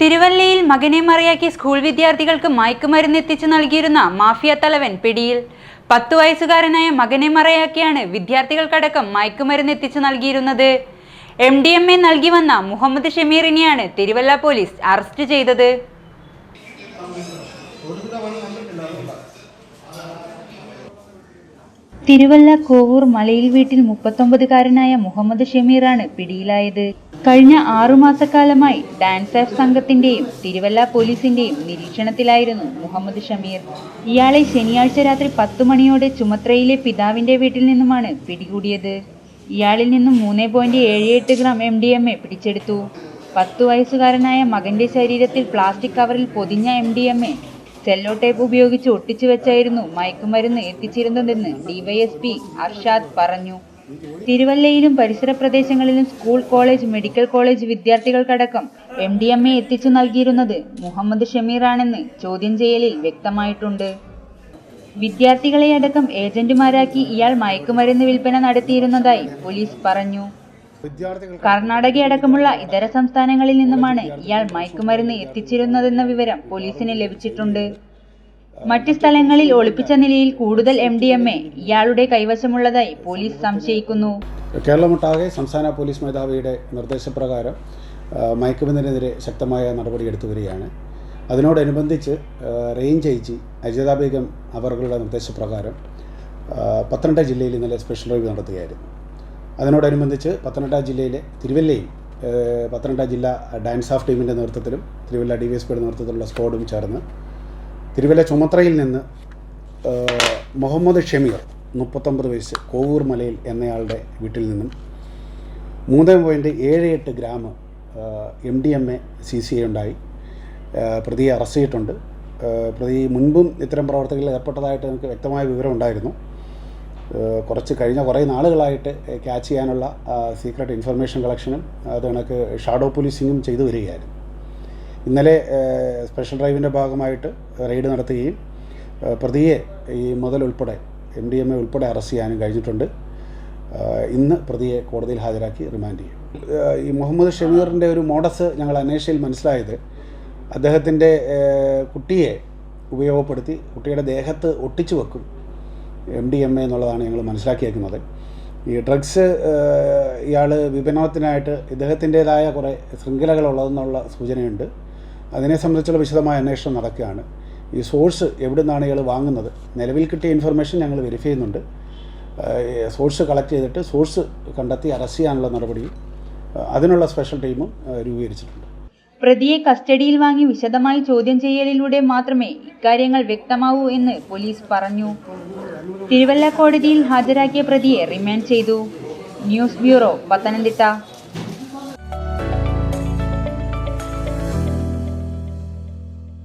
തിരുവല്ലയിൽ മകനെ മറയാക്കി സ്കൂൾ വിദ്യാർത്ഥികൾക്ക് മയക്കുമരുന്ന് എത്തിച്ചു നൽകിയിരുന്ന മാഫിയ തലവൻ പിടിയിൽ. പത്തു വയസ്സുകാരനായ മകനെ മറയാക്കിയാണ് വിദ്യാർത്ഥികൾക്കടക്കം മയക്കുമരുന്ന് എത്തിച്ചു നൽകിയിരുന്നത്. എം ഡി എം എ നൽകി വന്ന മുഹമ്മദ് ഷമീറിനെയാണ് തിരുവല്ല പോലീസ് അറസ്റ്റ് ചെയ്തത്. തിരുവല്ല കോവൂർ മലയിൽ വീട്ടിൽ മുപ്പത്തൊമ്പതുകാരനായ മുഹമ്മദ് ഷമീറാണ് പിടിയിലായത്. കഴിഞ്ഞ ആറുമാസക്കാലമായി ഡാൻസ് ആഫ് സംഘത്തിന്റെയും തിരുവല്ല പോലീസിന്റെയും നിരീക്ഷണത്തിലായിരുന്നു മുഹമ്മദ് ഷമീർ. ഇയാളെ ശനിയാഴ്ച രാത്രി പത്തു മണിയോടെ ചുമത്രയിലെ പിതാവിന്റെ വീട്ടിൽ നിന്നുമാണ് പിടികൂടിയത്. ഇയാളിൽ നിന്നും മൂന്ന് പോയിന്റ് ഏഴ് gram M D M A പിടിച്ചെടുത്തു. പത്തു വയസ്സുകാരനായ മകന്റെ ശരീരത്തിൽ പ്ലാസ്റ്റിക് കവറിൽ പൊതിഞ്ഞ M D M A cello tape ഉപയോഗിച്ച് ഒട്ടിച്ചു വെച്ചായിരുന്നു മയക്കുമരുന്ന് എത്തിച്ചിരുന്നതെന്ന് ഡിവൈഎസ്പി അർഷാദ് പറഞ്ഞു. തിരുവല്ലയിലും പരിസര പ്രദേശങ്ങളിലും സ്കൂൾ കോളേജ് മെഡിക്കൽ കോളേജ് വിദ്യാർത്ഥികൾക്കടക്കം എം ഡി എം എ എത്തിച്ചു നൽകിയിരുന്നത് മുഹമ്മദ് ഷമീറാണെന്ന് ചോദ്യം ചെയ്യലിൽ വ്യക്തമായിട്ടുണ്ട്. വിദ്യാർത്ഥികളെ അടക്കം ഏജന്റുമാരാക്കി ഇയാൾ മയക്കുമരുന്ന് വിൽപ്പന നടത്തിയിരുന്നതായി പോലീസ് പറഞ്ഞു. കർണാടകയടക്കമുള്ള ഇതര സംസ്ഥാനങ്ങളിൽ നിന്നുമാണ് ഇയാൾ മയക്കുമരുന്ന് എത്തിച്ചിരുന്നതെന്ന വിവരം പോലീസിന് ലഭിച്ചിട്ടുണ്ട്. മറ്റ് സ്ഥലങ്ങളിൽ ഒളിപ്പിച്ച നിലയിൽ കൂടുതൽ എം ഡി എം എ ഇയാളുടെ കൈവശമുള്ളതായി പോലീസ് സംശയിക്കുന്നു. കേരളമൊട്ടാകെ സംസ്ഥാന പോലീസ് മേധാവിയുടെ നിർദ്ദേശപ്രകാരം മയക്കുമരുന്നിനെതിരെ ശക്തമായ നടപടിയെടുത്തു വരികയാണ്. അതിനോടനുബന്ധിച്ച് range I G Ajitha Begum അവരുടെ നിർദ്ദേശപ്രകാരം പത്തനംതിട്ട ജില്ലയിൽ ഇന്നലെ സ്പെഷ്യൽ ഡ്രൈവ് നടത്തുകയായിരുന്നു. അതിനോടനുബന്ധിച്ച് പത്തനംതിട്ട ജില്ലയിലെ തിരുവല്ലയിൽ പത്തനംതിട്ട ജില്ലാ ഡാൻസ് ഓഫ് ടീമിന്റെ നേതൃത്വത്തിലും തിരുവല്ല ഡി വി എസ് പിയുടെ നേതൃത്വത്തിലുള്ള സ്ക്വാഡും ചേർന്ന് തിരുവല്ല ചുമത്രയിൽ നിന്ന് മുഹമ്മദ് ഷെമീർ മുപ്പത്തൊമ്പത് വയസ്സ് കോവൂർ മലയിൽ എന്നയാളുടെ വീട്ടിൽ നിന്നും മൂന്ന് പോയിന്റ് ഏഴ് എട്ട് gram M D M A C C A ഉണ്ടായി. പ്രതിയെ അറസ്റ്റ് ചെയ്തിട്ടുണ്ട്. പ്രതി മുൻപും ഇത്തരം പ്രവർത്തനങ്ങളിൽ ഏർപ്പെട്ടതായിട്ട് നമുക്ക് വ്യക്തമായ വിവരം ഉണ്ടായിരുന്നു കുറച്ച് കഴിഞ്ഞ കുറേ നാളുകളായിട്ട് ക്യാച്ച് ചെയ്യാനുള്ള സീക്രട്ട് ഇൻഫർമേഷൻ കളക്ഷനും അത് കണക്ക് ഷാഡോ പോലീസിങ്ങും ചെയ്തു വരികയായിരുന്നു. ഇന്നലെ സ്പെഷ്യൽ ഡ്രൈവിന്റെ ഭാഗമായിട്ട് റെയ്ഡ് നടത്തുകയും പ്രതിയെ ഈ മുതൽ ഉൾപ്പെടെ എം ഡി എം എ ഉൾപ്പെടെ അറസ്റ്റ് ചെയ്യാനും കഴിഞ്ഞിട്ടുണ്ട്. ഇന്ന് പ്രതിയെ കോടതിയിൽ ഹാജരാക്കി റിമാൻഡ് ചെയ്യും. ഈ മുഹമ്മദ് ഷമീറിന്റെ ഒരു മോഡസ് ഞങ്ങൾ അന്വേഷയിൽ മനസ്സിലായത് അദ്ദേഹത്തിന്റെ കുട്ടിയെ ഉപയോഗപ്പെടുത്തി കുട്ടിയുടെ ദേഹത്ത് ഒട്ടിച്ചു വെക്കും എം ഡി എം എ എന്നുള്ളതാണ് ഞങ്ങൾ മനസ്സിലാക്കിയേക്കുന്നത്. ഈ ഡ്രഗ്സ് ഇയാൾ വിപണനത്തിനായിട്ട് ഇദ്ദേഹത്തിന്റേതായ കുറേ ശൃംഖലകളുള്ളതെന്നുള്ള സൂചനയുണ്ട്. അതിനെ സംബന്ധിച്ചുള്ള വിശദമായ അന്വേഷണം നടക്കുകയാണ്. ഈ സോഴ്സ് എവിടെ നിന്നാണ് ഇയാൾ വാങ്ങുന്നത്? നിലവിൽ കിട്ടിയ ഇൻഫർമേഷൻ ഞങ്ങൾ വെരിഫൈ ചെയ്യുന്നുണ്ട്. സോഴ്സ് കളക്ട് ചെയ്തിട്ട് സോഴ്സ് കണ്ടെത്തി അറസ്റ്റ് ചെയ്യാനുള്ള നടപടി അതിനുള്ള സ്പെഷ്യൽ ടീമും രൂപീകരിച്ചിട്ടുണ്ട്. പ്രതിയെ കസ്റ്റഡിയിൽ വാങ്ങി വിശദമായി ചോദ്യം ചെയ്യലിലൂടെ മാത്രമേ ഇക്കാര്യങ്ങൾ വ്യക്തമാവൂ എന്ന് പോലീസ് പറഞ്ഞു. തിരുവല്ല കോടതിയിൽ ഹാജരാക്കിയ പ്രതിയെ റിമാൻഡ് ചെയ്തു. News bureau Pathanamthitta.